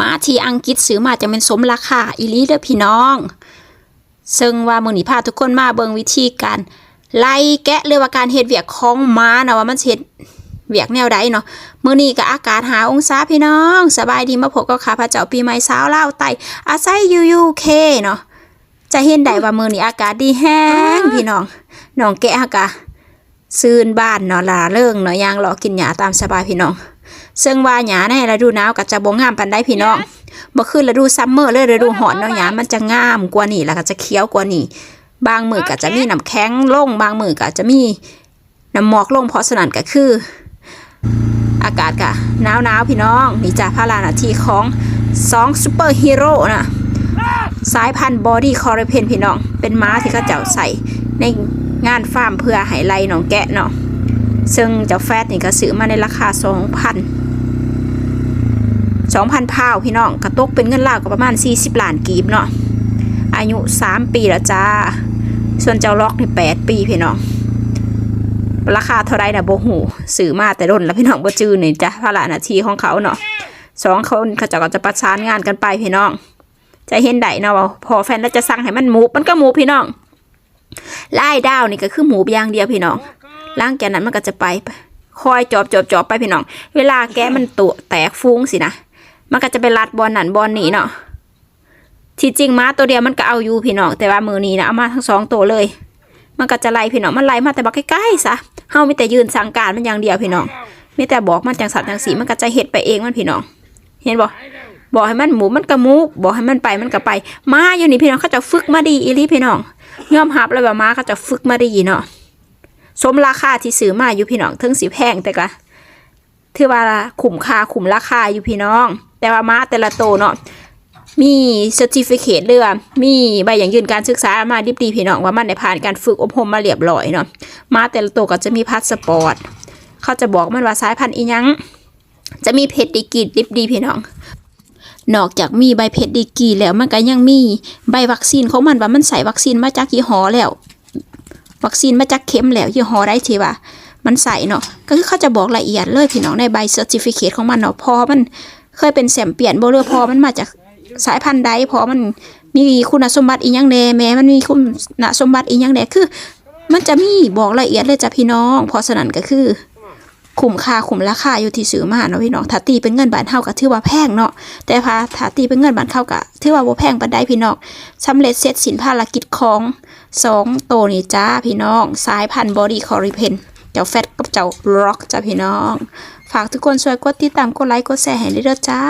มาที่อังกฤษซื้อมาจะเป็นสมราคาอีลีเด้อพี่น้อง ซึ่งว่ามื้อนี้พาทุกคนมาเบิงวิธีการไล่แกะหรือว่าการเฮ็ดเวียกของม้านะว่ามันเฮ็ดเวียกแนวใดเนาะมื้อนี้ก็อากาศหาองศาพี่น้อง สบายดีมาพบกับข้าพเจ้าปีใหม่สาวเล่าไตอาศัยอยู่ UK เนาะจะเห็นได้ว่ามื้อนี้อากาศดีแห้งพี่น้องน้องแกะฮะกะซื่นบ้านเนาะลาเริงเนาะยางรอกินหญ้าตามสบายพี่น้อง ซึ่งว่าหญ้าในฤดูหนาวก็จะบ่งามปานใดพี่น้องบ่คือฤดูซัมเมอร์เลยฤดูร้อนเนาะหญ้ามันจะงามกว่านี้แล้วก็จะเขียวกว่านี้บางมือก็จะมีน้ำแข็งลงบางมือก็จะมีน้ำหมอกลงเพราะฉะนั้นก็คือ อากาศก็หนาวหนาวๆพี่น้องนี่จ้าพาราหนาทีของสองซูเปอร์ฮีโร่นะสายพันธุ์บอดี้คอร์เพนพี่น้อง เป็นม้าที่เขาเจ้าใส่ในงานฟาร์มเพื่อไห้ไล่น้องแกะเนาะ ซึ่งเจ้าแฟตนี่ก็ซื้อมาในราคา 2,000 2,000พาวพี่น้องกระตกเป็นเงินลาวก็ประมาณ 40ล้านกีบเนาะอายุ 3 ปีแล้วจ้า ส่วนเจ้าล็อกนี่ 8 ปีพี่น้องราคาเท่าไรนะโบหูสื่อมาแต่ร่นแล้วพี่น้องบ่จื้อนี่จ้ะภาระนาที่ของเขาเนาะสองคนเขาจะก็จะประสานงานกันไปพี่น้อง จะเห็นได้เนาะพอแฟนแล้วจะสั่งให้มันหมูมันก็หมูพี่น้องไล่ดาวนี่ก็คือหมูอย่างเดียวพี่น้อง ล่างจากนั้นมันก็จะไปคอยจอบจอบจอบไปพี่น้อง เวลาแกมันตัวแตกฟุ้งสินะ มันก็จะไปรัดบอลหนันบอลนี่เนาะ ที่จริงม้าตัวเดียวมันก็เอาอยู่พี่น้อง แต่ว่ามือนี้นะเอามาทั้งสองตัวเลย มันก็จะไล่พี่น้อง มันไล่มาแต่บักใกล้ๆซะ เฮาไมีแต่ยืนสั่งการมันอย่างเดียวพี่น้องไมีแต่บอกมันจังสัตว์จังสีมันก็จะเฮ็ดไปเองมันพี่น้อง เห็นบ่บอกให้มันหมูมันก็หมูบอกให้มันไปมันก็ไปม้าอยู่นี่พี่น้องเขาจะฝึกมาดีอีลีพี่น้อง ยอมรับเลยว่าม้าเขาจะฝึกมาดีเนาะ สมราคาที่ซื้อมาอยู่พี่น้องถึงสิแพงแต่ก็ถือว่าคุ้มค่าคุ้มราคาอยู่พี่น้อง แต่ว่ามาแต่ละโตเนาะมีเซอร์ติฟิเคตเรือมีใบอย่างยืนการศึกษามาดิบดีพี่น้องว่ามันได้ผ่านการฝึกอบรมมาเรียบร้อยเนาะมาแต่ละโตก็จะมีพาสปอร์ตเขาจะบอกมันว่าสายพันธุ์อียังจะมีเพชรดีกีดิบดีพี่น้องนอกจากมีใบเพชรดีกีแล้วมันก็ยังมีใบวัคซีนของมันว่ามันใส่วัคซีนมาจากยี่ห้อแล้ว วัคซีนมาจากเข็มแล้วยี่ห้อได้ทีว่า มันใส่เนาะก็คือเขาจะบอกละเอียดเลยพี่น้องในใบเซอร์ติฟิเคตของมันเนาะพอมันเคยเป็นแสมเปลี่ยนบ่เลือพอมันมาจากสายพันธุ์ใดพอมันมีคุณสมบัติอีกอย่างแหน่แม้มันมีคุณสมบัติอีกอย่างแหน่คือ มันจะมีบอกละเอียดเลยจ้ะพี่น้องเพราะฉะนั้นก็คือ คุ้มค่าคุ้มราคาอยู่ที่ซื้อมาเนาะพี่น้องถ้าตีเป็นเงินบาทเท่าก็ถือว่าแพงเนาะแต่พาถ้าตีเป็นเงินบาทเท่าก็ถือว่าบ่แพงปานใดพี่น้องสำเร็จเสร็จสินภารกิจของสองโตนี่จ้าพี่น้องสายพันธุ์บอดี้คอริเพนเจ้าแฟตกับเจ้าล็อกจ้าพี่น้อง ฝากทุกคนช่วยกดติดตามกดไลค์กดแชร์ให้ด้วยเด้อจ้า